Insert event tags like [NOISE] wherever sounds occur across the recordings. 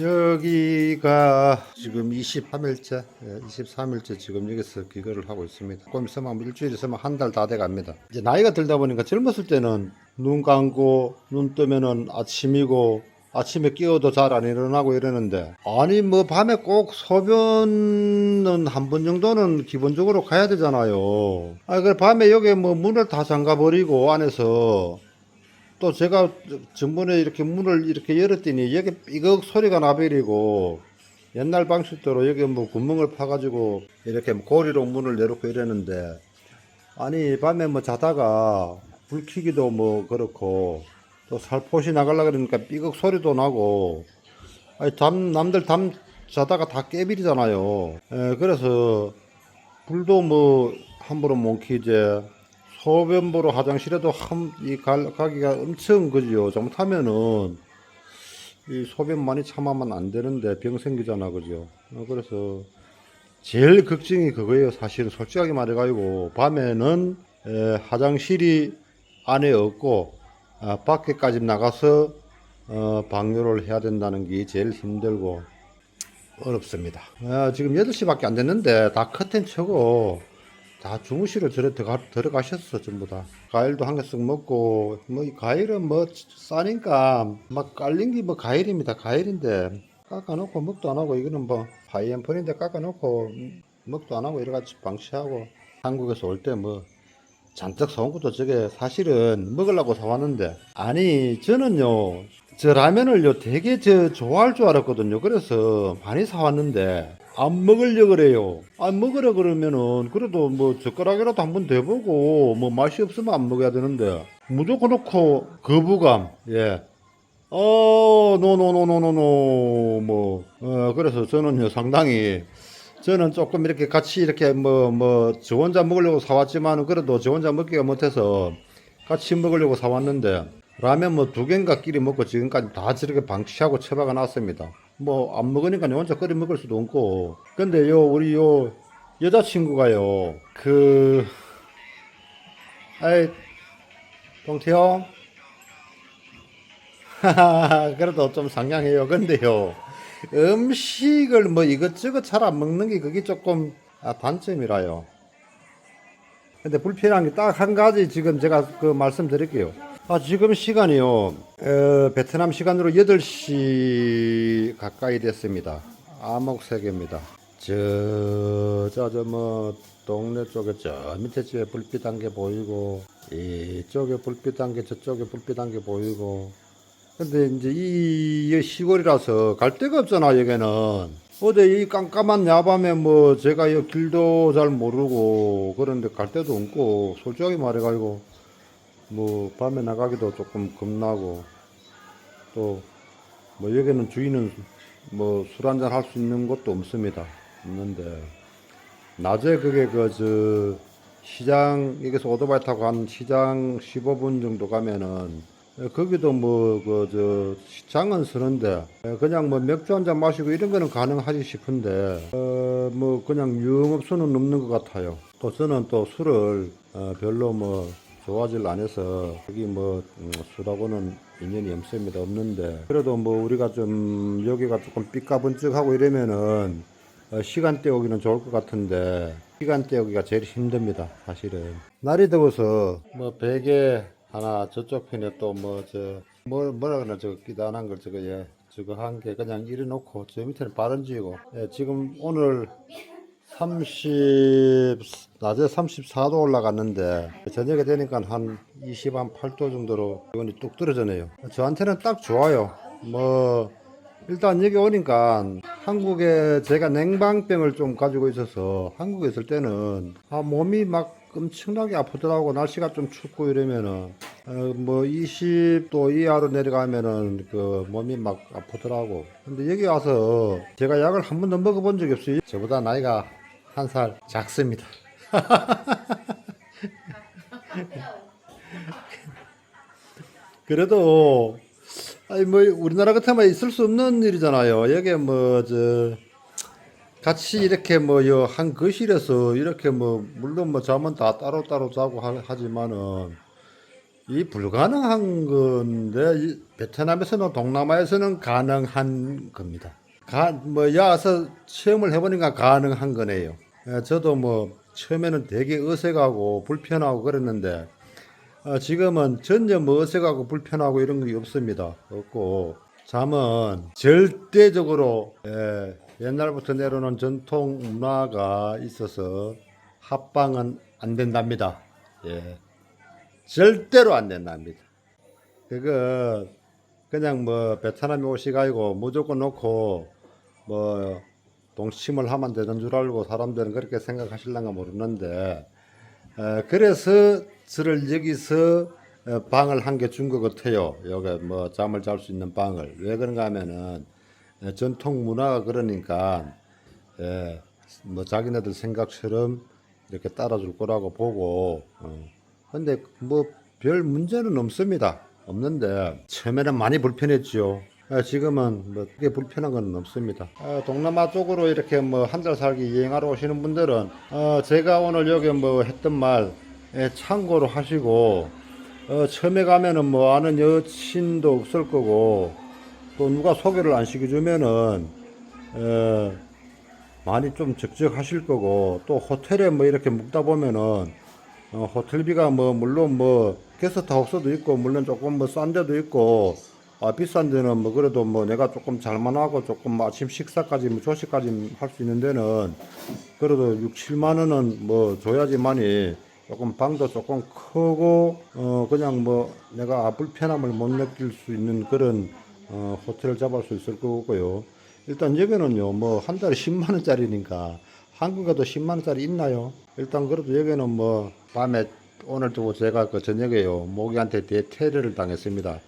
여기가 지금 23일째, 23일째 지금 여기서 기거를 하고 있습니다. 조금 있으면 일주일 있으면 한 달 다 돼 갑니다. 이제 나이가 들다 보니까 젊었을 때는 눈 감고 눈 뜨면은 아침이고 아침에 깨어도 잘 안 일어나고 이러는데 아니 뭐 밤에 꼭 소변은 한 번 정도는 기본적으로 가야 되잖아요. 아 그래 밤에 여기 뭐 문을 다 잠가 버리고 안에서 또 제가 전번에 이렇게 문을 이렇게 열었더니 여기 삐걱 소리가 나버리고 옛날 방식대로 여기 뭐 구멍을 파가지고 이렇게 고리로 문을 내놓고 이랬는데 아니 밤에 뭐 자다가 불 켜기도 뭐 그렇고 또 살포시 나가려 그러니까 삐걱 소리도 나고 아니 잠 남들 잠 자다가 다 깨비리잖아요. 에, 그래서 불도 뭐 함부로 못 켜제 소변 보러 화장실에도 한, 이 갈, 가기가 엄청 그죠. 잘못하면은 이 소변 많이 참으면 안 되는데 병 생기잖아. 그죠. 어, 그래서 제일 걱정이 그거예요. 사실은 솔직하게 말해가지고 밤에는 에, 화장실이 안에 없고 아, 밖에까지 나가서 어, 방류를 해야 된다는 게 제일 힘들고 어렵습니다. 아, 지금 8시밖에 안 됐는데 다 커튼 쳐고 다 주무시러 들어, 들어가, 들어가셨어 전부 다. 과일도 한 개씩 먹고 뭐이 과일은 뭐 싸니까 막 깔린 게 뭐 과일입니다. 과일인데 깎아놓고 먹도 안 하고 이거는 뭐 파이앤펄인데 깎아놓고 먹도 안 하고 이래가지고 방치하고 한국에서 올 때 뭐 잔뜩 사온 것도 저게 사실은 먹으려고 사왔는데 아니 저는요 저 라면을요 되게 저 좋아할 줄 알았거든요. 그래서 많이 사왔는데 안 먹으려 그래요. 안 먹으려 그러면은 그래도 뭐 젓가락이라도 한번 대보고 뭐 맛이 없으면 안 먹어야 되는데. 무조건 놓고 거부감. 예. 어, 노노노노노노. 뭐 어, 그래서 저는요 상당히 저는 조금 이렇게 같이 이렇게 뭐 뭐 저 혼자 먹으려고 사왔지만 그래도 저 혼자 먹기가 못해서 같이 먹으려고 사왔는데 라면 뭐 두 개인가 끼리 먹고 지금까지 다 저렇게 방치하고 처박아 놨습니다. 뭐 안 먹으니까 내 혼자 끓여 먹을 수도 없고 근데 요 우리 요 여자친구가요 그 아이 동태요 [LAUGHS] 그래도 좀 상냥해요. 근데요, 음식을 뭐 이것저것 잘 안 먹는 게 그게 조금 아, 단점이라요. 근데 불편한 게 딱 한 가지 지금 제가 그 말씀드릴게요. 아, 지금 시간이요, 어, 베트남 시간으로 8시 가까이 됐습니다. 암흑색입니다. 저, 저, 저, 뭐, 동네 쪽에 저 밑에 집에 불빛 한개 보이고, 이쪽에 불빛 한 개, 저쪽에 불빛 한개 보이고, 근데 이제 이 시골이라서 갈 데가 없잖아 여기는 어제 이 깜깜한 야밤에 뭐 제가 이 길도 잘 모르고 그런데 갈 데도 없고 솔직하게 말해가지고 뭐 밤에 나가기도 조금 겁나고 또 뭐 여기는 주인은 뭐 술 한잔 할 수 있는 곳도 없습니다 없는데 낮에 그게 그 저 시장 여기서 오토바이 타고 한 시장 15분 정도 가면은 예, 거기도 뭐 그 저 시장은 서는데 예, 그냥 뭐 맥주 한 잔 마시고 이런 거는 가능하지 싶은데 어 뭐 그냥 유흥업소는 없는 것 같아요. 또 저는 또 술을 어 별로 뭐 좋아질 안 해서 여기 뭐 음, 술하고는 인연이 없습니다. 없는데. 그래도 뭐 우리가 좀 여기가 조금 삐까번쩍하고 이러면은 어, 시간 때우기는 좋을 것 같은데 시간 때우기가 제일 힘듭니다 사실은. 날이 더워서 뭐 베개 하나 저쪽 편에 또 뭐 저 뭐 뭐라 그러나 저거 기다란 걸 저거 예 저거 한 개 그냥 이래 놓고 저 밑에는 바른 지고. 예 지금 오늘 30 낮에 34도 올라갔는데 저녁에 되니까 한 28도 정도로 기온이 뚝 떨어지네요. 저한테는 딱 좋아요. 뭐 일단 여기 오니까 한국에 제가 냉방병을 좀 가지고 있어서 한국에 있을 때는 아 몸이 막 엄청나게 아프더라고 날씨가 좀 춥고 이러면은 어, 뭐 20도 이하로 내려가면은 그 몸이 막 아프더라고 근데 여기 와서 제가 약을 한 번도 먹어본 적이 없어요 저보다 나이가 한 살 작습니다 [LAUGHS] 그래도 아니 뭐 우리나라 같으면 있을 수 없는 일이잖아요. 여기 뭐저 같이 이렇게 뭐한 거실에서 이렇게 뭐 물론 뭐 잠은 다 따로 따로 자고 하, 하지만은 이 불가능한 건데 이 베트남에서는 동남아에서는 가능한 겁니다. 가, 뭐 야서 체험을 해보니까 가능한 거네요. 예, 저도 뭐 처음에는 되게 어색하고 불편하고 그랬는데 어, 지금은 전혀 뭐 어색하고 불편하고 이런 게 없습니다. 없고 잠은 절대적으로 예, 옛날부터 내려오는 전통 문화가 있어서 합방은 안 된답니다. 예. 절대로 안 된답니다. 그거 그냥 뭐 베트남에 오시가지고 무조건 놓고 뭐 동침을 하면 되는 줄 알고 사람들은 그렇게 생각하실랑가 모르는데 에, 그래서 저를 여기서 어, 방을 한 개 준 것 같아요. 여기 뭐 잠을 잘 수 있는 방을 왜 그런가 하면은 에, 전통 문화가 그러니까 예, 뭐 자기네들 생각처럼 이렇게 따라줄 거라고 보고 어. 근데 뭐 별 문제는 없습니다. 없는데 처음에는 많이 불편했죠. 아, 지금은 뭐 그게 불편한 건 없습니다. 아, 동남아 쪽으로 이렇게 뭐 한 달 살기 여행하러 오시는 분들은 어, 제가 오늘 여기 뭐 했던 말 예, 참고로 하시고 어, 처음에 가면은 뭐 아는 여친도 없을 거고 또 누가 소개를 안 시켜주면은 어, 많이 좀 적적하실 거고 또 호텔에 뭐 이렇게 묵다 보면은 어, 호텔비가 뭐 물론 뭐 게스트하우스도 있고 물론 조금 뭐 싼 데도 있고 아 비싼 데는 뭐 그래도 뭐 내가 조금 잘만 하고 조금 뭐 아침 식사까지 뭐 조식까지 할 수 있는 데는 그래도 6, 7만 원은 뭐 줘야지만이 조금 방도 조금 크고 어 그냥 뭐 내가 불편함을 못 느낄 수 있는 그런 어 호텔을 잡을 수 있을 거고요. 일단 여기는요 뭐 한 달에 10만 원짜리니까 한국에도 10만 원짜리 있나요? 일단 그래도 여기는 뭐 밤에 오늘도 제가 그 저녁에요 모기한테 대테러를 당했습니다.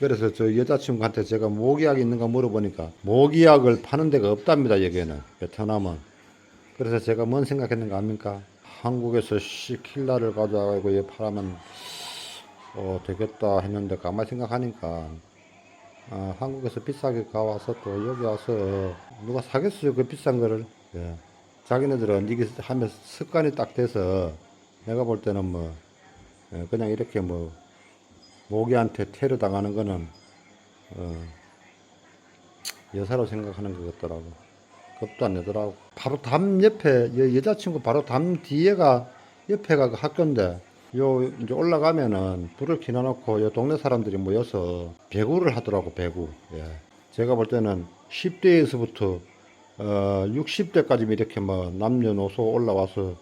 그래서 저 여자친구한테 제가 모기약 있는가 물어보니까 모기약을 파는 데가 없답니다 여기는 베트남은. 그래서 제가 뭔 생각했는가 합니까? 한국에서 시킬라를 가져가고 얘 팔하면 어 되겠다 했는데 가만히 생각하니까 아, 한국에서 비싸게 가와서 또 여기 와서 누가 사겠어요 그 비싼 거를 예. 자기네들은 이게 하면 습관이 딱 돼서 내가 볼 때는 뭐 예, 그냥 이렇게 뭐 모기한테 테러 당하는 거는 어, 여사로 생각하는 것 같더라고. 겁도 안 내더라고. 바로 담 옆에 여, 여자친구 바로 담 뒤에가 옆에가 그 학교인데 요 이제 올라가면은 불을 켜놓고 요 동네 사람들이 모여서 배구를 하더라고 배구. 예. 제가 볼 때는 10대에서부터 어, 60대까지 이렇게 뭐 남녀노소 올라와서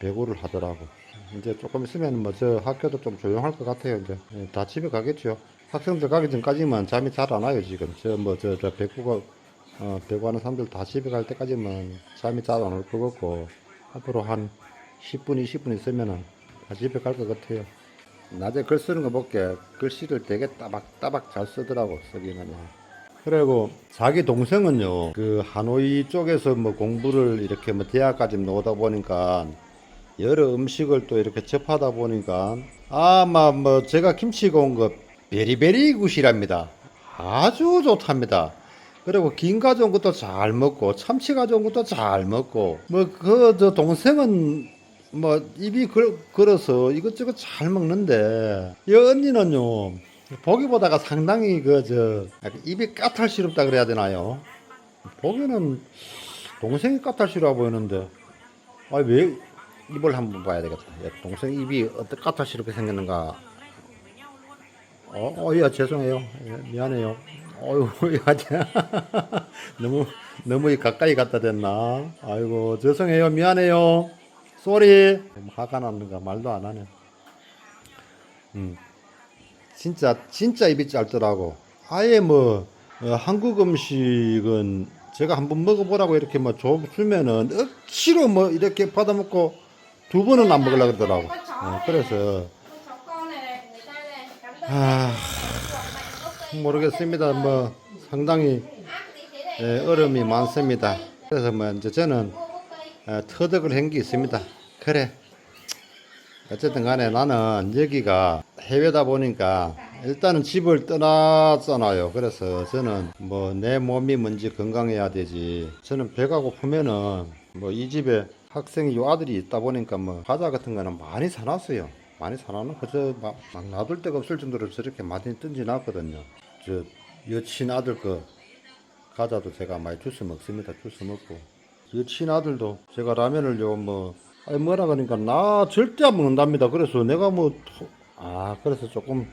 배구를 하더라고. 이제 조금 있으면 뭐 저 학교도 좀 조용할 것 같아요. 이제 예, 다 집에 가겠죠. 학생들 가기 전까지만 잠이 잘 안 와요 지금. 저 뭐 저 저 배구가 어, 배구하는 사람들 다 집에 갈 때까지만 잠이 잘 안 올 것 같고 앞으로 한 10분 20분 있으면은 다 집에 갈 것 같아요. 낮에 글 쓰는 거 볼게 글씨를 되게 따박따박 잘 쓰더라고 쓰기는. 그리고 자기 동생은요 그 하노이 쪽에서 뭐 공부를 이렇게 뭐 대학까지 나오다 보니까 여러 음식을 또 이렇게 접하다 보니까 아마 뭐 제가 김치가 온거 베리베리 굿이랍니다. 아주 좋답니다. 그리고 김 가져온 것도 잘 먹고 참치 가져온 것도 잘 먹고 뭐 그 저 동생은 뭐 입이 걸, 걸어서 이것저것 잘 먹는데 이 언니는요 보기보다가 상당히 그 저 입이 까탈스럽다 그래야 되나요? 보기는 동생이 까탈스러워 보이는데. 아왜 입을 한번 봐야 되겠다. 야, 동생 입이 어떻게 까탈스럽게 생겼는가? 어, 어, 야 죄송해요. 예, 미안해요. 어유, [LAUGHS] 야, 자, [LAUGHS] 너무 너무 이 가까이 갖다 댔나? 아이고 죄송해요. 미안해요. 쏘리. 화가 났는가 말도 안 하네. 음. 진짜 진짜 입이 짧더라고. 아예 뭐 어, 한국 음식은 제가 한번 먹어보라고 이렇게 뭐 줘- 주면은 억지로 뭐 이렇게 받아먹고 두 번은 안 먹으려 그러더라고. 어, 그래서 아 모르겠습니다. 뭐 상당히 예, 어려움이 많습니다. 그래서 뭐 이제 저는 어, 터득을 한 게 있습니다. 그래. 어쨌든 간에 나는 여기가 해외다 보니까 일단은 집을 떠났잖아요. 그래서 저는 뭐 내 몸이 먼저 건강해야 되지. 저는 배가 고프면은 뭐 이 집에 학생이 요 아들이 있다 보니까 뭐 과자 같은 거는 많이 사놨어요. 많이 사나는 그저 막, 막 놔둘 데가 없을 정도로 저렇게 많이 던지놨거든요. 저 여친 아들 거 과자도 제가 많이 주스 먹습니다. 주스 먹고 여친 아들도 제가 라면을 요 뭐 아니 뭐라 그러니까 나 절대 안 먹는답니다. 그래서 내가 뭐 아 그래서 조금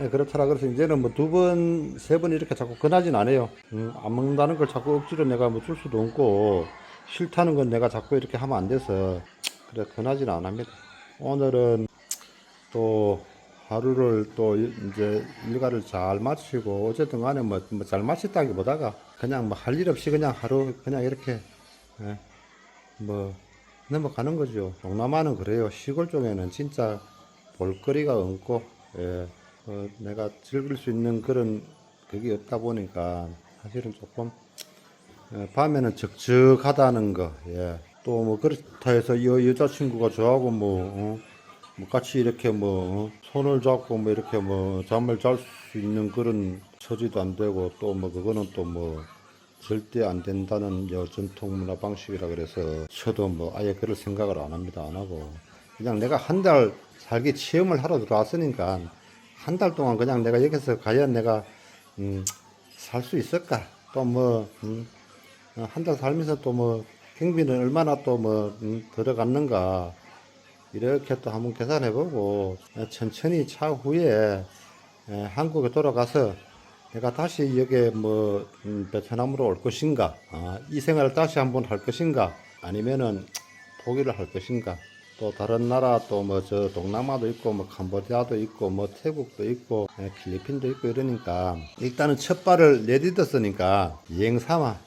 예, 그렇더라 그래서 이제는 뭐 두 번 세 번 이렇게 자꾸 권하진 않아요. 음, 안 먹는다는 걸 자꾸 억지로 내가 뭐 줄 수도 없고 싫다는 건 내가 자꾸 이렇게 하면 안 돼서 그래 권하진 안 합니다. 오늘은 또 하루를 또 이제 일과를 잘 마치고 어쨌든 간에 뭐 잘 마쳤다기보다가 그냥 뭐 할 일 없이 그냥 하루 그냥 이렇게 예, 뭐 넘어가는 거죠. 동남아는 그래요. 시골 쪽에는 진짜 볼거리가 없고 예, 어, 내가 즐길 수 있는 그런 그게 없다 보니까 사실은 조금 예, 밤에는 적적하다는 거. 예. 또 뭐 그렇다 해서 여, 여자친구가 저하고 뭐, 어, 뭐 같이 이렇게 뭐 어, 손을 잡고 뭐 이렇게 뭐 잠을 잘 수 있는 그런 처지도 안 되고 또 뭐 그거는 또 뭐 절대 안 된다는 여 전통 문화 방식이라 그래서 저도 뭐 아예 그럴 생각을 안 합니다. 안 하고 그냥 내가 한 달 살기 체험을 하러 들어왔으니까 한 달 동안 그냥 내가 여기서 과연 내가 음, 살 수 있을까? 또뭐 음, 한 달 살면서 또 뭐 경비는 얼마나 또 뭐 들어갔는가. 이렇게 또 한번 계산해보고 어, 천천히 차후에 에, 한국에 돌아가서 내가 다시 여기 뭐 음, 베트남으로 올 것인가 아, 이 생활을 다시 한번 할 것인가 아니면은 포기를 할 것인가. 또 다른 나라 또 뭐 저 동남아도 있고 뭐 캄보디아도 있고 뭐 태국도 있고 에, 필리핀도 있고 이러니까 일단은 첫 발을 내딛었으니까 여행 삼아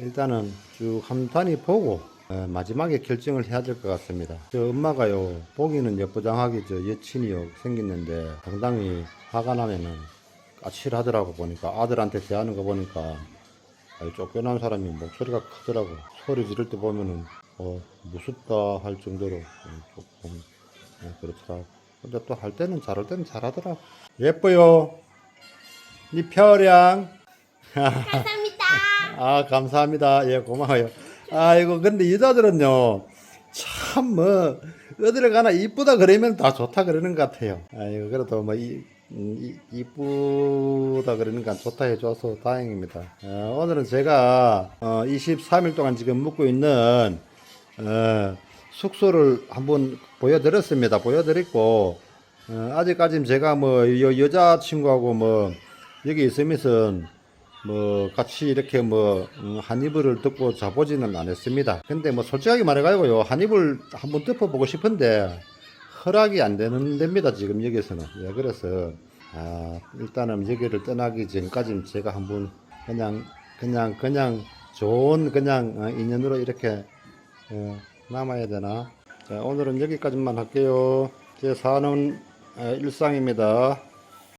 일단은 쭉한 단위 보고 에, 마지막에 결정을 해야 될 것 같습니다. 저 엄마가요 보기는 예쁘장하게 저 여친이요 생겼는데 상당히 화가 나면은 까칠하더라고 보니까 아들한테 대하는 거 보니까 쫓겨난 사람이 목소리가 크더라고 소리 지를 때 보면은 어 무섭다 할 정도로 음, 조금 예, 그렇더라고 근데 또 할 때는 잘할 때는 잘하더라고 예뻐요 니漂亮 감사합니다. 아, 감사합니다. 예, 고마워요. 아이고, 근데 여자들은요, 참, 뭐, 어디를 가나 이쁘다 그러면 다 좋다 그러는 것 같아요. 아이고, 그래도 뭐, 이, 음, 이, 이쁘다 그러니까 좋다 해줘서 다행입니다. 어, 오늘은 제가, 어, 23일 동안 지금 묵고 있는, 어, 숙소를 한번 보여드렸습니다. 보여드렸고, 어, 아직까지는 제가 뭐, 여, 여자친구하고 뭐, 여기 있으면서 뭐 같이 이렇게 뭐 음, 한 이불을 덮고 자보지는 않았습니다. 근데 뭐 솔직하게 말해가지고요 한 이불 한번 덮어보고 싶은데 허락이 안 되는 데입니다 지금 여기서는. 예, 그래서 아 일단은 여기를 떠나기 전까지는 제가 한번 그냥 그냥 그냥 좋은 그냥 어, 인연으로 이렇게 어, 남아야 되나? 자 오늘은 여기까지만 할게요. 제 사는 어, 일상입니다.